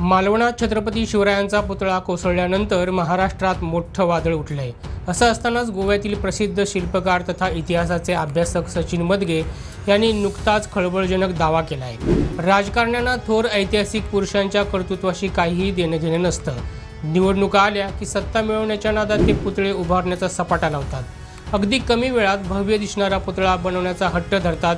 मालवणात छत्रपती शिवरायांचा पुतळा कोसळल्यानंतर महाराष्ट्रात मोठं वादळ उठलंय. असं असतानाच गोव्यातील प्रसिद्ध शिल्पकार तथा इतिहासाचे अभ्यासक सचिन मदगे यांनी नुकताच खळबळजनक दावा केला आहे राजकारण्यांना थोर ऐतिहासिक पुरुषांच्या कर्तृत्वाशी काहीही देणं घेणं नसतं. निवडणुका आल्या की सत्ता मिळवण्याच्या नादात ते पुतळे उभारण्याचा सपाटा लावतात. अगदी कमी वेळात भव्य दिसणारा पुतळा बनवण्याचा हट्ट धरतात.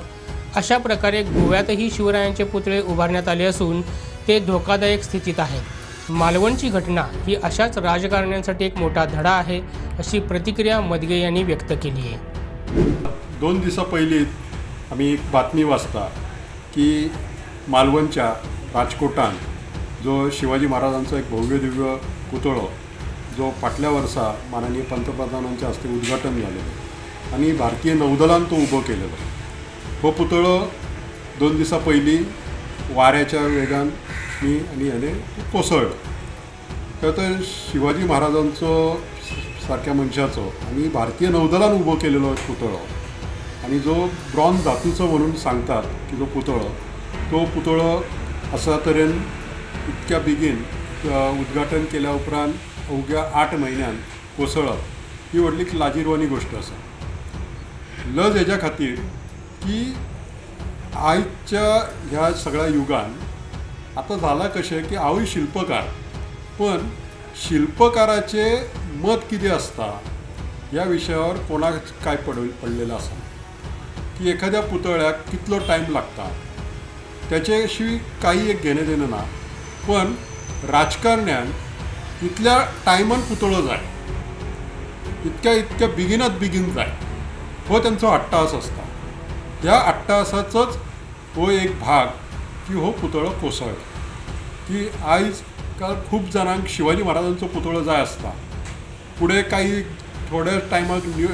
अशा प्रकारे गोव्यातही शिवरायांचे पुतळे उभारण्यात आले असून ते धोकादायक स्थितीत आहेत मालवणची घटना ही अशाच राजकारण्यांसाठी एक मोठा धडा आहे अशी प्रतिक्रिया मदगे यांनी व्यक्त केली आहे. दोन दिवसा पहिली आम्ही एक बातमी वाचता की मालवणच्या राजकोटान जो शिवाजी महाराजांचा एक भव्य दिव्य पुतळो जो फाटल्या वर्सा माननीय पंतप्रधानांच्या हस्ते उद्घाटन झालेलं आणि भारतीय नौदलान तो उभं केलेलो हो पुतळो दोन दिवसा पयलीं वाऱ्याच्या वेगान मी आणि याने तो तर शिवाजी महाराजांचो सारक्या मनशाचो आणि भारतीय नौदलान उबो केलेलो पुतळो आणि जो ब्रॉन्झ धातूचो म्हणून सांगतात की जो पुतळो तो पुतळो अशा तरेन इतक्या बेगीन उद्घाटन केल्या उपरांत अवघ्या आठ म्हयन्यान कोसळप ही व्हडली लाजीरवानी गोश्ट आसा लज हेज्या खातीर की आयच्या ह्या सगळ्या युगान आता झाला कशें की आवय शिल्पकार पण शिल्पकाराचे मत कितें आसता ह्या विशयावर कोणाक काय पड पडलेलं आसा की एखाद्या पुतळ्याक कितलो टायम लागता? त्याच्याशी काही एक घेणं देणं ना. पण राजकारण्यान इतल्या टायमान पुतळो जाय. इतक्या इतक्या बेगिनात बेगीन जाय. हो त्यांचो अट्टास असता. ह्या अट्टासाचाच हो एक भाग की हो पुतळो कोसळ की आयज काल खूब जाणांक शिवाजी महाराजांचो पुतळो जाय आसता पुढे काही थोड्या टायमाक निव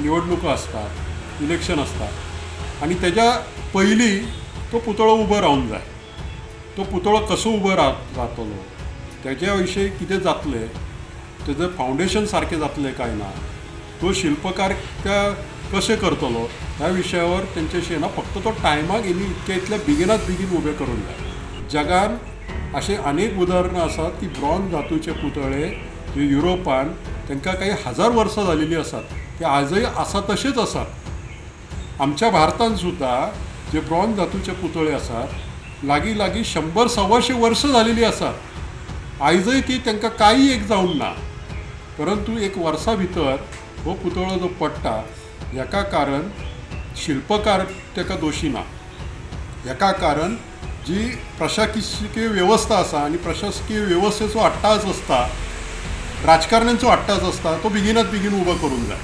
निवडणुको असतात इलेक्शन असतात. आणि त्याच्या पयलीं तो पुतळो उबो रावूंक जाय. तो पुतळो कसो उबो राहत जातलो त्याच्या विशयी कितें जातलें? तेजें फावंडेशन सारकें जातलें काय ना? तो शिल्पकार त्या कशें करतलो ह्या विशयावर तेंच्याशी ना फक्त तो टायमाक येणी इतक्या इतल्या बेगिनात बेगीन उबे करूंक जाय जगान असे अनेक उदाहरणां आसात की ब्रॉन्झ धातूचे पुतळे जे युरोपान तांकां काही हजार वर्सां जालेलीं आसात ते आजय आसा तशेच आसात आमच्या भारतान सुद्धा जे ब्रॉन्झ धातूचे पुतळे आसात लागीं लागीं शंबर सव्वाशे वर्सां जालेलीं आसात आयजय ती तांकां काही एक जावंक ना. परंतु एक वर्सा भितर हो पुतळो जो पडटा हेका कारण शिल्पकार ताका दोशी ना. हेका कारण जी प्रशासकीय व्यवस्था आसा आनी प्रशासकीय वेवस्थेचो अट्टास आसता राजकारण्यांचो अट्टास आसता तो बेगिनात बेगीन उबो करूंक जाय.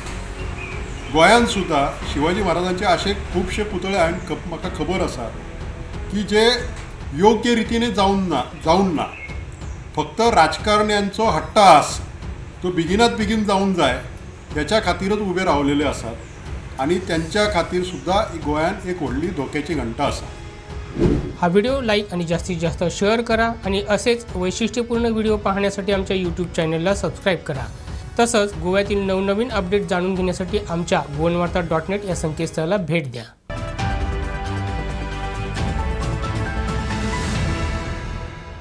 गोंयांत सुद्धा शिवाजी महाराजांचे असे खुबशे पुतळे हांवें ख म्हाका खबर आसा की जे योग्य रितीने जाऊन ना जाऊन ना. फक्त राजकारण्यांचो हट्टास तो बेगिनात बेगीन जावूंक जाय ह्याच्या खातीरच उबे रावलेले आसात आणि त्यांच्या खातीर सुद्धा गोंयांत एक व्हडली धोक्याची घंटा आसा. हा व्हिडिओ लाईक आणि जास्तीत जास्त शेअर करा आणि असेच वैशिष्ट्यपूर्ण व्हिडिओ पाहण्यासाठी आमच्या यूट्यूब चॅनलला सबस्क्राईब करा. तसंच गोव्यातील नवनवीन अपडेट जाणून घेण्यासाठी आमच्या गोनवार्ता डॉट नेट या संकेतस्थळाला भेट द्या.